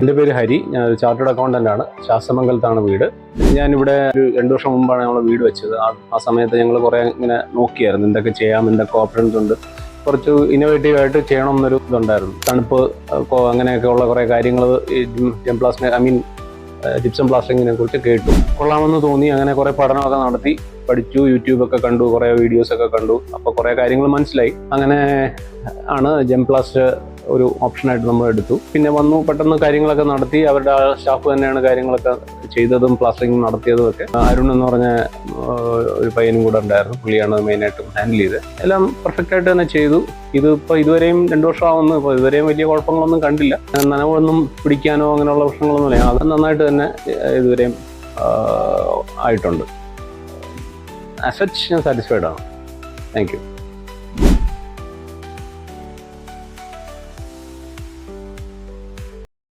എന്റെ പേര് ഹരി. ഞാൻ ഒരു ചാർട്ടേഡ് അക്കൗണ്ടന്റ് ആണ്. ശാസ്തമംഗലത്താണ് വീട്. ഞാനിവിടെ ഒരു രണ്ട് വർഷം മുമ്പാണ് ഞങ്ങൾ വീട് വെച്ചത്. ആ സമയത്ത് ഞങ്ങൾ കുറേ ഇങ്ങനെ നോക്കിയായിരുന്നു. എന്തൊക്കെ ചെയ്യാം എന്തൊക്കെ ഓപ്ഷൻസ് ഉണ്ട്. കുറച്ച് ഇന്നോവേറ്റീവ് ആയിട്ട് ചെയ്യണം എന്നൊരു ഇതുണ്ടായിരുന്നു. തണുപ്പ് അങ്ങനെയൊക്കെ ഉള്ള കുറേ കാര്യങ്ങൾ ജെം ഐ മീൻ ജിപ്സം പ്ലാസ്റ്ററിങ്ങിനെ കുറിച്ച് കേട്ടു. കൊള്ളാമെന്ന് തോന്നി. അങ്ങനെ കുറേ പഠനമൊക്കെ നടത്തി. പഠിച്ചു യൂട്യൂബൊക്കെ കണ്ടു കുറേ വീഡിയോസൊക്കെ കണ്ടു. അപ്പോൾ കുറേ കാര്യങ്ങൾ മനസ്സിലായി. അങ്ങനെ ആണ് ജം പ്ലാസ്റ്റ് ഒരു ഓപ്ഷനായിട്ട് നമ്മൾ എടുത്തു. പിന്നെ വന്നു പെട്ടെന്ന് കാര്യങ്ങളൊക്കെ നടത്തി അവരുടെ സ്റ്റാഫ് തന്നെയാണ് കാര്യങ്ങളൊക്കെ ചെയ്തതും പ്ലാസ്റ്ററിങ് നടത്തിയതും ഒക്കെ. അരുൺ എന്ന് പറഞ്ഞ ഒരു പയ്യനും കൂടെ ഉണ്ടായിരുന്നു. പുള്ളിയാണ് മെയിനായിട്ടും ഹാൻഡിൽ ചെയ്ത് എല്ലാം പെർഫെക്റ്റ് ആയിട്ട് തന്നെ ചെയ്തു. ഇതിപ്പോൾ ഇതുവരെയും രണ്ടു വർഷമാവുന്നു. ഇപ്പോൾ ഇതുവരെയും വലിയ കുഴപ്പങ്ങളൊന്നും കണ്ടില്ല. നനവൊന്നും പിടിക്കാനോ അങ്ങനെയുള്ള പ്രശ്നങ്ങളൊന്നും ഇല്ല. അത് നന്നായിട്ട് തന്നെ ഇതുവരെയും ആയിട്ടുണ്ട്. അസച്ച് ഞാൻ സാറ്റിസ്ഫൈഡ് ആണ്. Thank you